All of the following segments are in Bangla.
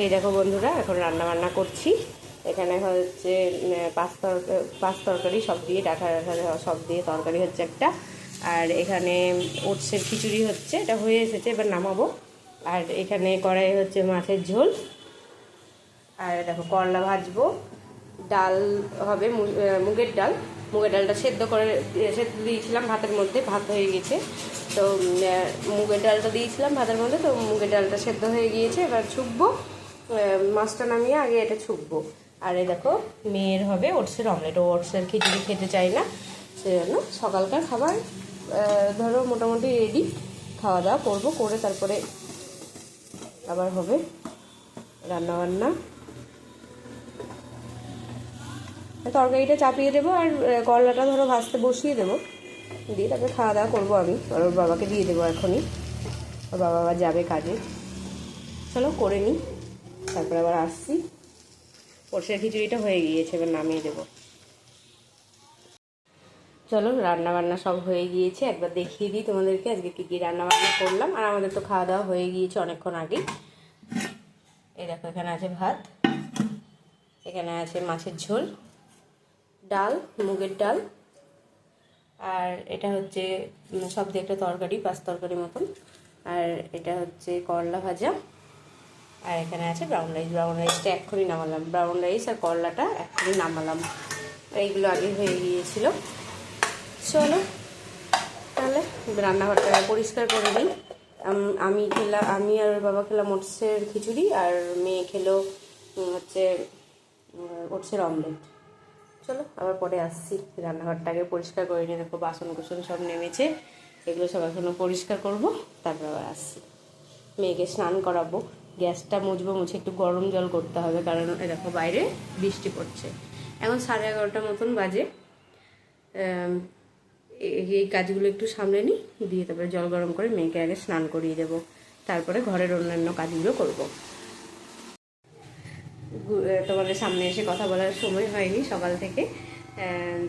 এই দেখো বন্ধুরা, এখন রান্না বান্না করছি। এখানে হচ্ছে পাঁচ তরকারি পাঁচ তরকারি সব দিয়ে, ডাঁটা ডাঁটা সব দিয়ে তরকারি হচ্ছে একটা। আর এখানে ওটসের খিচুড়ি হচ্ছে, এটা হয়ে এসেছে, এবার নামাবো। আর এখানে কড়াই হচ্ছে মাছের ঝোল। আর দেখো, করলা ভাজবো। ডাল হবে মুগের ডাল। মুগের ডালটা সেদ্ধ করে সেদ্ধ দিয়েছিলাম ভাতের মধ্যে, ভাত হয়ে গেছে। তো মুগের ডালটা দিয়েছিলাম ভাতের মধ্যে, তো মুগের ডালটা সেদ্ধ হয়ে গিয়েছে, এবার ছুকবো মাছটা নামিয়ে আগে এটা ছুকবো আর এই দেখো, মেয়ের হবে ওটসের অমলেট ওটসের খিচুড়ি খেতে চাই না, সেজন্য সকালকার খাবার ধরো মোটামুটি রেডি খাওয়া দাওয়া করব, করে তারপরে আবার হবে রান্না বান্না তরকারিটা চাপিয়ে দেবো আর করলাটা ধরো ভাজতে বসিয়ে দেবো। দিয়ে তারপরে খাওয়া দাওয়া করব আমি, আর ওর বাবাকে দিয়ে দেবো এখনই। ওর বাবা আবার যাবে কাজে। চলো, করে নিই। তারপরে আবার আসছি। সরষের খিচুড়িটা হয়ে গিয়েছে, এবার নামিয়ে দেবো। চলো রান্না বান্না সব হয়ে গিয়েছে। একবার দেখিয়ে দিই তোমাদেরকে আজকে কী কী রান্না বান্না করলাম। আর আমাদের তো খাওয়া দাওয়া হয়ে গিয়েছে অনেকক্ষণ আগে এই দেখো, এখানে আছে ভাত, এখানে আছে মাছের ঝোল, ডাল, মুগের ডাল, আর এটা হচ্ছে সব দিয়ে একটা তরকারি, পাঁচ তরকারি মতন। আর এটা হচ্ছে করলা ভাজা। আর এখানে আছে ব্রাউন রাইস ব্রাউন রাইসটা এক্ষুনি নামালাম। ব্রাউন রাইস আর করলাটা এক্ষুনি নামালাম। এইগুলো আগে হয়ে গিয়েছিল। চলো, তাহলে রান্নাঘরটা পরিষ্কার করে নিই। আমি খেলাম আমি আর বাবা খেলাম ওটসের খিচুড়ি আর মেয়ে খেলো হচ্ছে ওটসের অমলেট চলো, আবার পরে আসছি। রান্নাঘরটা আগে পরিষ্কার করে নিয়ে দেখো বাসন কুসন সব নেমেছে। এগুলো সব এখনও পরিষ্কার করব, তারপর আবার আসছি। মেয়েকে স্নান করাবো। গ্যাসটা মুছবো, মুছে একটু গরম জল করতে হবে, কারণ দেখো বাইরে বৃষ্টি পড়ছে। এখন সাড়ে এগারোটার মতন বাজে। এই কাজগুলো একটু সামলে নিই, দিয়ে তারপরে জল গরম করে মেয়েকে আগে স্নান করিয়ে দেবো। তারপরে ঘরের অন্যান্য কাজগুলো করব। তোমাদের সামনে এসে কথা বলার সময় হয়নি সকাল থেকে।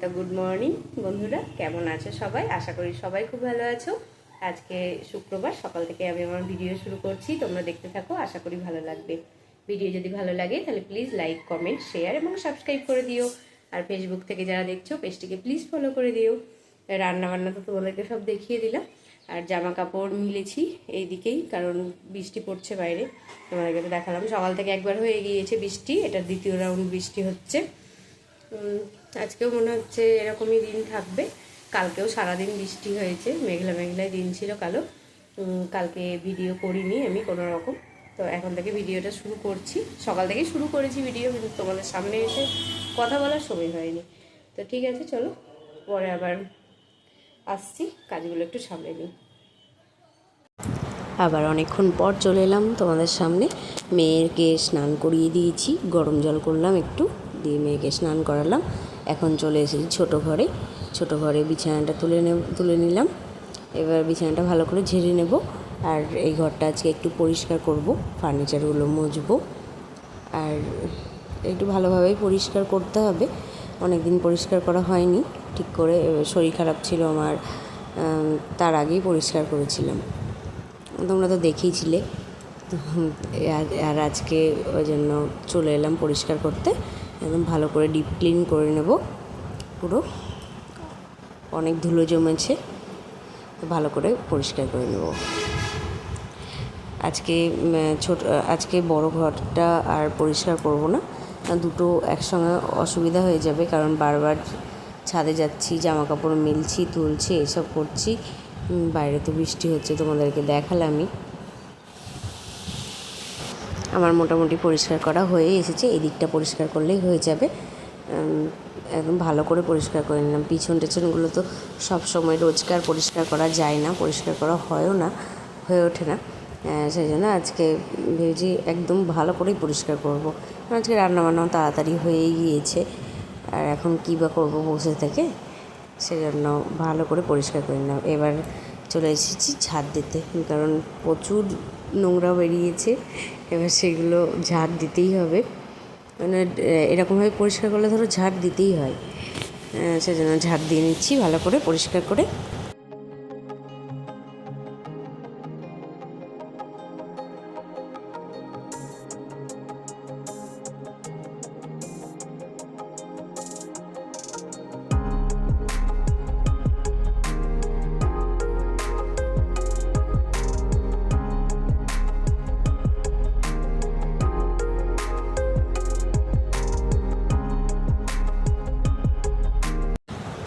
তো গুড মর্নিং বন্ধুরা, কেমন আছো সবাই? আশা করি সবাই খুব ভালো আছো। আজকে শুক্রবার, সকাল থেকে আমি আমার ভিডিও শুরু করছি। তোমরা দেখতে থাকো, আশা করি ভালো লাগবে। ভিডিও যদি ভালো লাগে, তাহলে প্লিজ লাইক কমেন্ট শেয়ার এবং সাবস্ক্রাইব করে দিও। আর ফেসবুক থেকে যারা দেখছ, পেজটিকে প্লিজ ফলো করে দিও। রান্না বান্না তো তোমাদেরকে সব দেখিয়ে দিলাম। আর জামা কাপড় মিলেছি এই দিকেই কারণ বৃষ্টি পড়ছে বাইরে। তোমাদেরকে তো দেখালাম, সকাল থেকে একবার হয়ে গিয়েছে বৃষ্টি, এটা দ্বিতীয় রাউন্ড বৃষ্টি হচ্ছে। আজকেও মনে হচ্ছে এরকমই দিন থাকবে। কালকেও সারাদিন বৃষ্টি হয়েছে, মেঘলা মেঘলায় দিন ছিল কালো। কালকে ভিডিও করিনি আমি কোনো রকম। তো এখন থেকে ভিডিওটা শুরু করছি। সকাল থেকেই শুরু করেছি ভিডিও কিন্তু তোমাদের সামনে এসে কথা বলার সময় হয়নি। তো ঠিক আছে, চলো, পরে আবার আসছি। কাজগুলো একটু সামলে নিই। আবার অনেকক্ষণ পর চলে এলাম তোমাদের সামনে। মেয়েকে স্নান করিয়ে দিয়েছি, গরম জল করলাম একটু, দিয়ে মেয়েকে স্নান করালাম। এখন চলে এসেছি ছোটো ঘরে। ছোটো ঘরে বিছানাটা তুলে নে তুলে নিলাম। এবার বিছানাটা ভালো করে ঝেড়ে নেব আর এই ঘরটা আজকে একটু পরিষ্কার করব, ফার্নিচারগুলো মুছবো। আর একটু ভালোভাবেই পরিষ্কার করতে হবে। অনেক দিন পরিষ্কার করা হয়নি, ঠিক করে শরীর খারাপ ছিল আমার তার আগেই পরিষ্কার করেছিলাম। তোমরা তো দেখেইছিলে। আর আজকে ওই জন্য চলে এলাম পরিষ্কার করতে। একদম ভালো করে ডিপ ক্লিন করে নেব, পুরো। অনেক ধুলো জমেছে ভালো করে পরিষ্কার করে নেব। আজকে ছোট, আজকে বড় ঘরটা আর পরিষ্কার করব না। দুটো একসঙ্গে অসুবিধা হয়ে যাবে, কারণ বারবার ছাদে যাচ্ছি জামা কাপড় মিলছি, তুলছি, এসব করছি। বাইরে তো বৃষ্টি হচ্ছে, তোমাদেরকে দেখালামই। আমার মোটামুটি পরিষ্কার করা হয়ে এসেছে এদিকটা পরিষ্কার করলেই হয়ে যাবে। একদম ভালো করে পরিষ্কার করে নিলাম। পিছন টেছনগুলো তো সব সময় রোজকার পরিষ্কার করা যায় না, পরিষ্কার করা হয়ও না, হয়ে ওঠে না। সেই জন্য আজকে ভেবেছি একদম ভালো করেই পরিষ্কার করব। আজকে রান্না রান্নাবান্নাও তাড়াতাড়ি হয়েই গিয়েছে। আর এখন কী বা করব বসে থেকে, সেজন্য ভালো করে পরিষ্কার করে নিলাম। এবার চলে এসেছি ঝাড় দিতে, কারণ প্রচুর নোংরা বেরিয়েছে। এবার সেগুলো ঝাড় দিতেই হবে। মানে এরকমভাবে পরিষ্কার করলে ধরো ঝাঁপ দিতেই হয়। সেজন্য ঝাঁপ দিয়ে নিচ্ছি, ভালো করে পরিষ্কার করে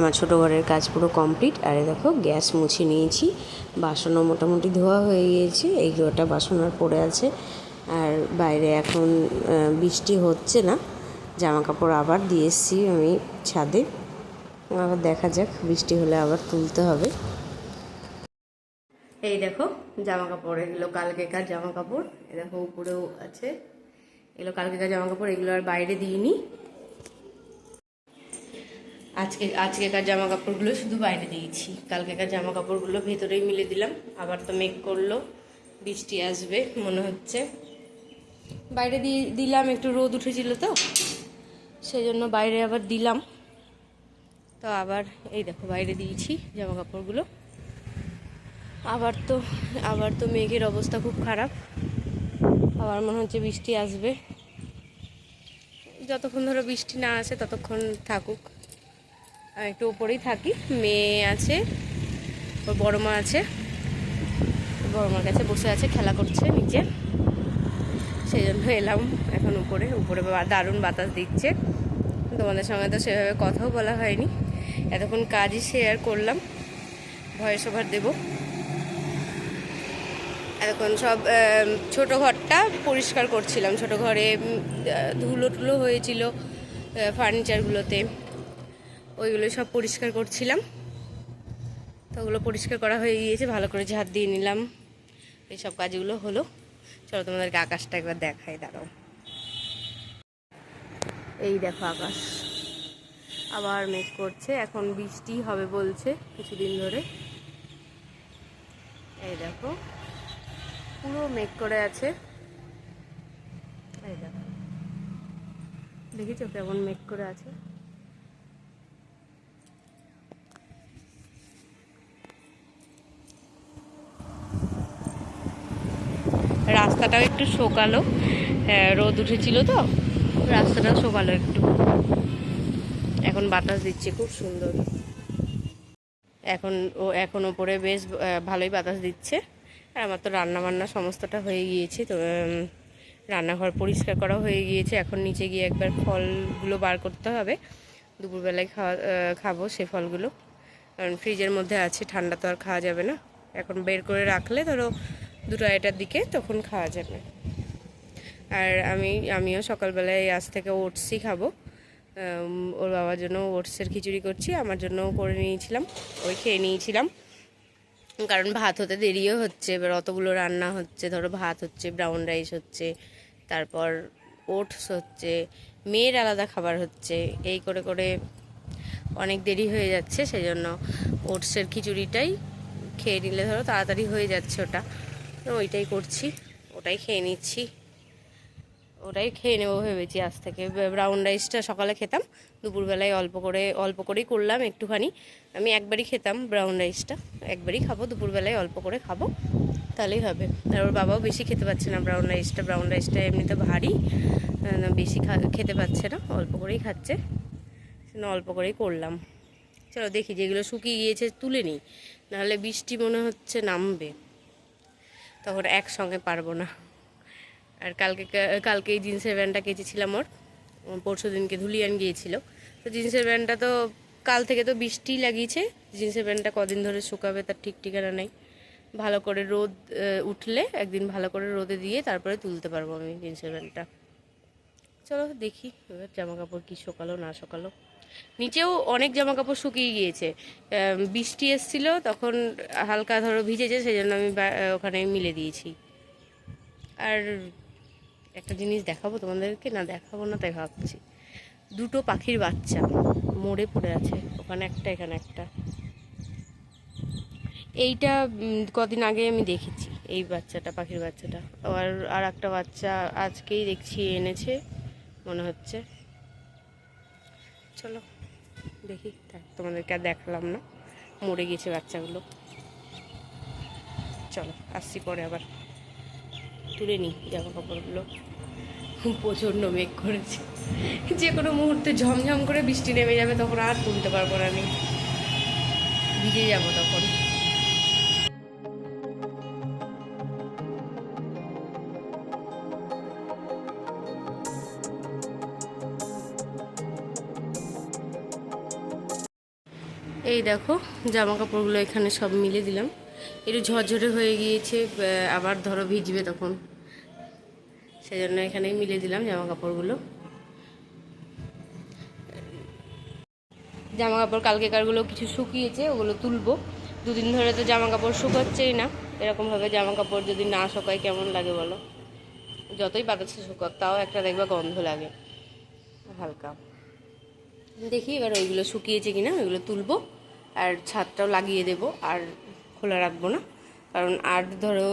আমার ছোটো ঘরের কাজ পুরো কমপ্লিট। আর দেখো, গ্যাস মুছে নিয়েছি। বাসনও মোটামুটি ধোয়া হয়ে গিয়েছে। এই কটা বাসন আর পড়ে আছে। আর বাইরে এখন বৃষ্টি হচ্ছে না। জামা কাপড় আবার দিয়ে এসেছি আমি ছাদে। আবার দেখা যাক, বৃষ্টি হলে আবার তুলতে হবে। এই দেখো জামা কাপড় এগুলো কালকেকার জামা কাপড় এ দেখো, উপরেও আছে। এগুলো কালকেকার জামা কাপড় এগুলো আর বাইরে দিইনি। আজকে, আজকেকার জামা কাপড়গুলো শুধু বাইরে দিয়েছি। কালকেকার জামা কাপড়গুলো ভেতরেই মিলে দিলাম। আবার তো মেঘ করল। বৃষ্টি আসবে, মনে হচ্ছে। বাইরে দিয়ে দিলাম, একটু রোদ উঠেছিল তো। সেই জন্য বাইরে আবার দিলাম। তো আবার এই দেখো, বাইরে দিয়েছি জামা কাপড়গুলো আবার তো আবার তো মেঘের অবস্থা খুব খারাপ। আবার মনে হচ্ছে বৃষ্টি আসবে। যতক্ষণ ধরো বৃষ্টি না আসে, ততক্ষণ থাকুক। একটু উপরেই থাকি। মেয়ে আছে, ওর বড় মা আছে, বড় মার কাছে বসে আছে, খেলা করছে নিচে। সেই জন্য এলাম এখন উপরে উপরে দারুণ বাতাস দিচ্ছে। তোমাদের সঙ্গে তো সেভাবে কথাও বলা হয়নি। এতক্ষণ কাজই শেয়ার করলাম ভয়েস ওভার দেবো। এতক্ষণ সব ছোট ঘরটা পরিষ্কার করছিলাম। ছোট ঘরে ধুলো টুলো হয়েছিল ফার্নিচারগুলোতে ওইগুলো সব পরিষ্কার করছিলাম। তো ওগুলো পরিষ্কার করা হয়ে গিয়েছে, ভালো করে ঝাড় দিয়ে নিলাম। এইসব কাজগুলো হলো। চলো তোমাদেরকে আকাশটা একবার দেখাই, দাঁড়াও। এই দেখো আকাশ। আবার মেঘ করছে, এখন বৃষ্টি হবে বলছে কিছুদিন ধরে। এই দেখো, পুরো মেঘ করে আছে। এই দেখো। দেখেছ কেমন মেঘ করে আছে? রাস্তাটাও একটু শোকালো। হ্যাঁ, রোদ উঠেছিল তো রাস্তাটাও শোকালো একটু। এখন বাতাস দিচ্ছে খুব সুন্দর। এখন ও এখন ওপরে বেশ ভালোই বাতাস দিচ্ছে। আর আমার তো রান্না বান্না সমস্তটা হয়ে গিয়েছে তো রান্নাঘর পরিষ্কার করা হয়ে গিয়েছে। এখন নিচে গিয়ে একবার ফলগুলো বার করতে হবে। দুপুরবেলায় খাওয়া খাব সে ফলগুলো। কারণ ফ্রিজের মধ্যে আছে ঠান্ডা তো আর খাওয়া যাবে না। এখন বের করে রাখলে ধরো দুটো আড়াইটার দিকে তখন খাওয়া যাবে। আর আমি, আমিও সকালবেলায় আজ থেকে ওটসই খাব। ওর বাবার জন্য ওটসের খিচুড়ি করছি, আমার জন্যও করে নিয়েছিলাম, ওই খেয়ে নিয়েছিলাম। কারণ ভাত হতে দেরিও হচ্ছে, এবার অতগুলো রান্না হচ্ছে, ধরো ভাত হচ্ছে ব্রাউন রাইস হচ্ছে, তারপর ওটস হচ্ছে, মেয়ের আলাদা খাবার হচ্ছে, এই করে করে অনেক দেরি হয়ে যাচ্ছে, সেজন্য ওটসের খিচুড়িটাই খেয়ে নিলে ধরো তাড়াতাড়ি হয়ে যাচ্ছে ওটা। ওইটাই করছি। ওটাই খেয়ে নিচ্ছি। ওটাই খেয়ে নেব ভেবেছি আজ থেকে। ব্রাউন রাইসটা সকালে খেতাম, দুপুরবেলায় অল্প করে, অল্প করেই করলাম একটুখানি। আমি একবারই খেতাম ব্রাউন রাইসটা একবারই খাব, দুপুরবেলায় অল্প করে খাব, তাহলেই হবে। আর ওর বাবাও বেশি খেতে পারছে না ব্রাউন রাইসটা ব্রাউন রাইসটা এমনিতে ভারী বেশি খেতে পারছে না, অল্প করেই খাচ্ছে। অল্প করেই করলাম। চলো দেখি, যেগুলো শুকিয়ে গিয়েছে তুলে নিই। নাহলে বৃষ্টি মনে হচ্ছে নামবে। তখন একসঙ্গে পারব না। আর কালকে কালকে এই জিন্সের প্যান্টটা কেচেছিলাম ওর। পরশু দিনকে ধুলিয়ান গিয়েছিল। তো জিন্সের প্যান্টটা তো কাল থেকে তো বৃষ্টি লাগিয়েছে। জিন্সের প্যান্টটা কদিন ধরে শুকাবে, তার ঠিক ঠিকানা নেই। ভালো করে রোদ উঠলে একদিন ভালো করে রোদে দিয়ে তারপরে তুলতে পারব আমি জিন্সের প্যান্টটা। চলো দেখি এবার জামা কাপড় কী শোকালো, না শোকালো। নিচেও অনেক জামা কাপড় শুকিয়ে গিয়েছে। বৃষ্টি এসছিল, তখন হালকা ধরো ভিজেছে সেই জন্য আমি ওখানে মিলে দিয়েছি। আর একটা জিনিস দেখাবো তোমাদেরকে? না, দেখাবো না, তাই ভাবছি। দুটো পাখির বাচ্চা মরে পড়ে আছে, ওখানে একটা, এখানে একটা। এইটা কদিন আগে আমি দেখেছি, এই বাচ্চাটা, পাখির বাচ্চাটা। আবার আর একটা বাচ্চা আজকেই দেখছি, এনেছে, মনে হচ্ছে। চলো, দেখি তোমাদেরকে আর দেখালাম না। মরে গেছে বাচ্চাগুলো। চলো, আসছি পরে আবার। তুলে নিই জামা কাপড়গুলো। প্রচণ্ড মেঘ করেছে। যে কোনো মুহূর্তে ঝমঝম করে বৃষ্টি নেমে যাবে, তখন আর তুলতে পারব না আমি। ভিজে যাব তখন। এই দেখো জামা কাপড়গুলো এখানে সব মিলে দিলাম। একটু ঝরঝরে হয়ে গিয়েছে আবার ধরো ভিজবে তখন। সেজন্য এখানেই মিলে দিলাম জামা কাপড়গুলো জামা কাপড় কালকেকারগুলো কিছু শুকিয়েছে, ওগুলো তুলবো। দুদিন ধরে তো জামা কাপড় শুকাচ্ছেই না। এরকমভাবে জামা কাপড় যদি না শুকায়, কেমন লাগে বলো? যতই বাতাসে শুকাক, তাও একটা দেখবা গন্ধ লাগে। হালকা। দেখি এবার ওইগুলো শুকিয়েছে কিনা, ওইগুলো তুলবো। আর ছাদটাও লাগিয়ে দেবো, আর খোলা রাখব না। কারণ আর ধরো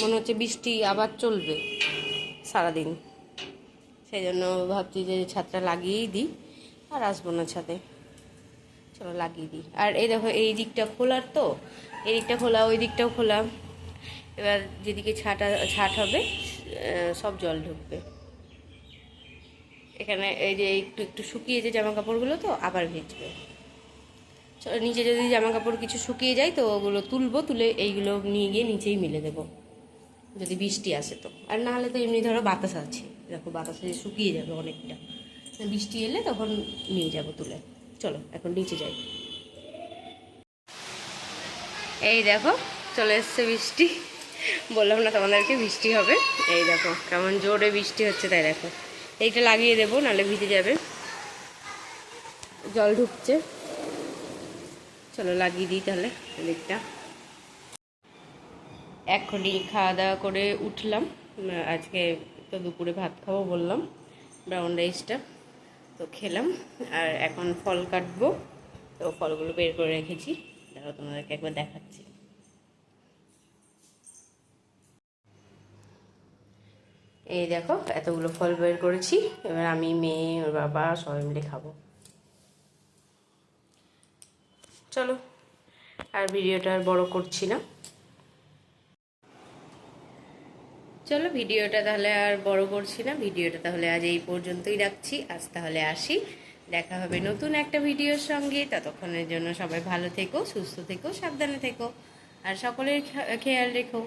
মনে হচ্ছে বৃষ্টি আবার চলবে সারাদিন। সেই জন্য ভাবছি যে ছাদটা লাগিয়েই দিই, আর আসব না ছাদে। চলো লাগিয়ে দিই। আর এই দেখো, এই দিকটা খোলার তো, এই দিকটা খোলা, ওই দিকটাও খোলা। এবার যেদিকে ছাটা, ছাট হবে সব জল ঢুকবে। এখানে এই যে একটু একটু শুকিয়েছে জামা কাপড়গুলো তো, আবার ভিজবে। নিচে যদি জামা কাপড় কিছু শুকিয়ে যায় তো ওগুলো তুলবো, তুলে এইগুলো নিয়ে গিয়ে নিচেই মিলে দেবো। যদি বৃষ্টি আসে তো। আর না হলে তো এমনি ধরো বাতাস আছে। দেখো বাতাসে শুকিয়ে যাবে অনেকটা। বৃষ্টি এলে তখন নিয়ে যাব তুলে। চলো, এখন নিচে যাই। এই দেখো, চলে এসছে বৃষ্টি। বললাম না তোমাদেরকে বৃষ্টি হবে। এই দেখো, কেমন জোরে বৃষ্টি হচ্ছে, তাই দেখো। এইটা লাগিয়ে দেবো, নাহলে ভিজে যাবে। জল ঢুকছে। চলো লাগিয়ে দিই তাহলে দিকটা এখনই খাওয়া দাওয়া করে উঠলাম। আজকে তো দুপুরে ভাত খাব বললাম, ব্রাউন রাইসটা তো খেলাম। আর এখন ফল কাটবো, তো ফলগুলো বের করে রেখেছি। দেখো তোমাদেরকে একবার দেখাচ্ছি। এই দেখো, এতগুলো ফল বের করেছি। এবার আমি, মেয়ে, ওর বাবা সবাই মিলে খাব। চলো, আর ভিডিওটা আর বড় করছি না। চলো, ভিডিওটা তাহলে আর বড় করছি না। ভিডিওটা তাহলে আজ এই পর্যন্তই রাখছি। আজ তাহলে আসি। দেখা হবে নতুন একটা ভিডিওর সঙ্গে। ততক্ষণের জন্য সবাই ভালো থেকো, সুস্থ থেকো, সাবধানে থেকো। আর সকলের খেয়াল রেখো।